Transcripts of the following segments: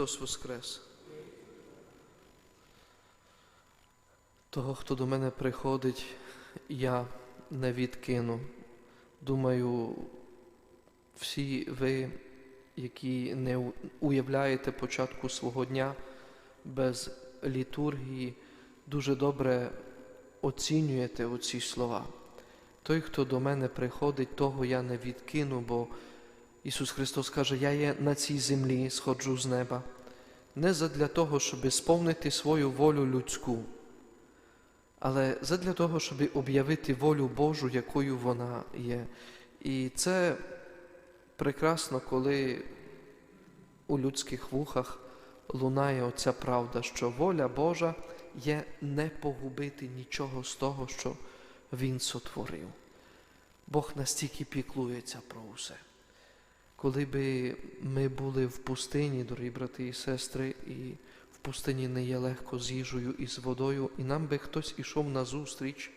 Христос Воскрес! Того, хто до мене приходить, я не відкину. Думаю, всі ви, які не уявляєте початку свого дня без літургії, дуже добре оцінюєте оці слова. Той, хто до мене приходить, того я не відкину, бо Ісус Христос каже, я є на цій землі, сходжу з неба, не задля того, щоб сповнити свою волю людську, але задля того, щоб об'явити волю Божу, якою вона є. І це прекрасно, коли у людських вухах лунає оця правда, що воля Божа є не погубити нічого з того, що Він сотворив. Бог настільки піклується про усе. Коли би ми були в пустині, дорогі брати і сестри, і в пустині не є легко з їжею і з водою, і нам би хтось ішов на зустріч,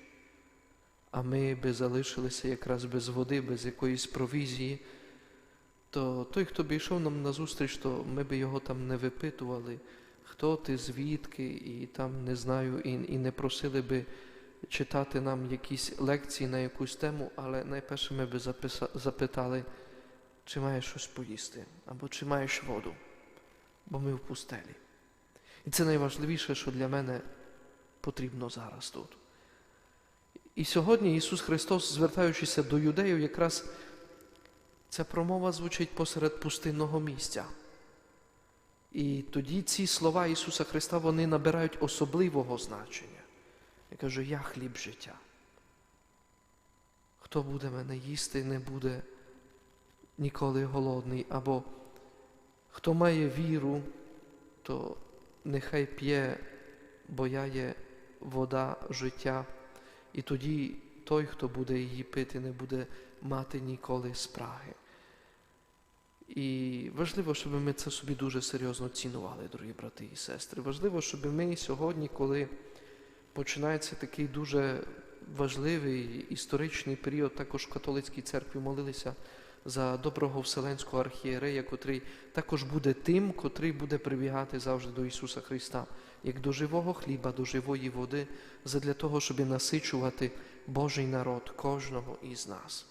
а ми би залишилися якраз без води, без якоїсь провізії, то той, хто би йшов нам на зустріч, то ми би його там не випитували, хто ти, звідки, і там не знаю, і, і не просили би читати нам якісь лекції на якусь тему, але найперше ми би запитали, чи маєш щось поїсти, або чи маєш воду, бо ми в пустелі. І це найважливіше, що для мене потрібно зараз тут. І сьогодні Ісус Христос, звертаючися до юдеїв, якраз ця промова звучить посеред пустинного місця. І тоді ці слова Ісуса Христа вони набирають особливого значення. Я кажу, я хліб життя. Хто буде мене їсти, не буде ніколи голодний, або хто має віру, то нехай п'є, бо я є вода життя, і тоді той, хто буде її пити, не буде мати ніколи спраги. І важливо, щоб ми це собі дуже серйозно цінували, дорогі брати і сестри. Важливо, щоб ми сьогодні, коли починається такий дуже важливий історичний період, також в католицькій церкві молилися за доброго вселенського архієрея, котрий також буде тим, котрий буде прибігати завжди до Ісуса Христа, як до живого хліба, до живої води, задля того, щоб насичувати Божий народ кожного із нас.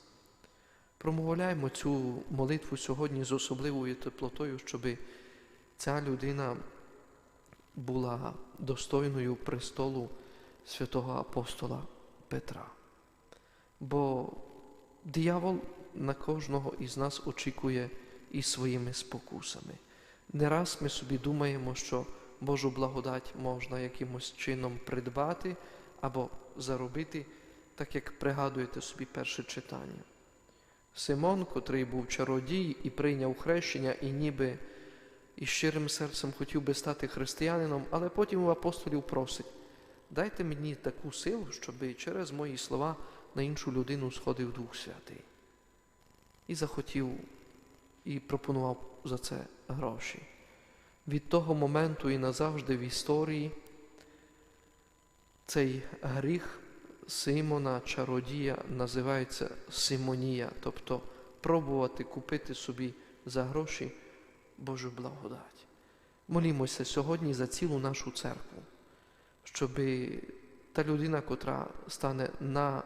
Промовляємо цю молитву сьогодні з особливою теплотою, щоб ця людина була достойною престолу святого апостола Петра. Бо диявол на кожного із нас очікує і своїми спокусами. Не раз ми собі думаємо, що Божу благодать можна якимось чином придбати або заробити, так як пригадуєте собі перше читання. Симон, котрий був чародій і прийняв хрещення, і ніби із щирим серцем хотів би стати християнином, але потім у апостолів просить, дайте мені таку силу, щоб через мої слова на іншу людину сходив Дух Святий. І захотів і пропонував за це гроші. Від того моменту і назавжди в історії цей гріх Симона чародія називається Симонія, тобто пробувати купити собі за гроші Божу благодать. Молімося сьогодні за цілу нашу церкву, щоб та людина, котра стане на,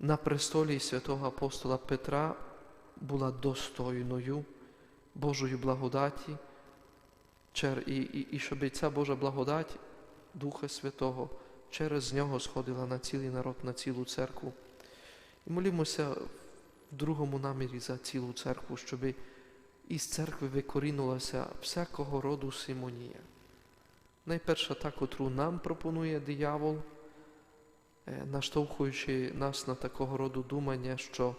на престолі святого апостола Петра, була достойною Божої благодаті, і, і, і щоб ця Божа благодать Духа Святого через нього сходила на цілий народ, на цілу церкву. І молімося в другому намірі за цілу церкву, щоб із церкви викорінулася всякого роду симонія. Найперша та, котру нам пропонує диявол, наштовхуючи нас на такого роду думання, що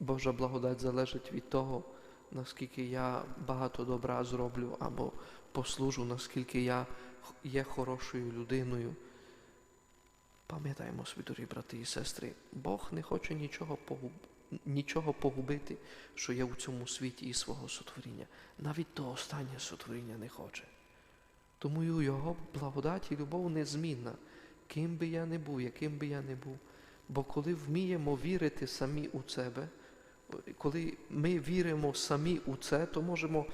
Божа благодать залежить від того, наскільки я багато добра зроблю або послужу, наскільки я є хорошою людиною. Пам'ятаємо собі, дорогі брати і сестри, Бог не хоче нічого, погуб... нічого погубити, що є у цьому світі і свого сотворіння. Навіть то останнє сотворіння не хоче. Тому Його благодать і любов незмінна, ким би я не був, яким би я не був. Бо коли вміємо вірити самі у себе, Коли ми віримо самі у це, то можемо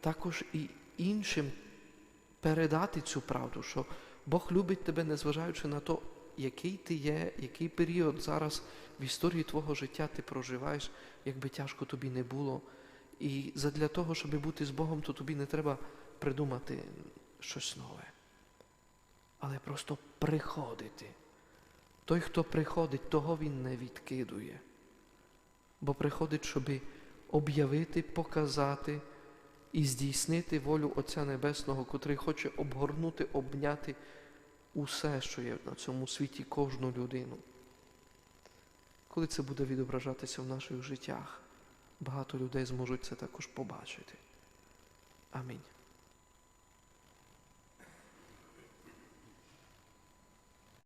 також і іншим передати цю правду, що Бог любить тебе, незважаючи на те, який ти є, який період зараз в історії твого життя ти проживаєш, якби тяжко тобі не було. І задля того, щоб бути з Богом, то тобі не треба придумати щось нове. Але просто приходити. Той, хто приходить, того він не відкидує. Бо приходить, щоб об'явити, показати і здійснити волю Отця Небесного, котрий хоче обгорнути, обняти усе, що є на цьому світі, кожну людину. Коли це буде відображатися в наших життях, багато людей зможуть це також побачити. Амінь.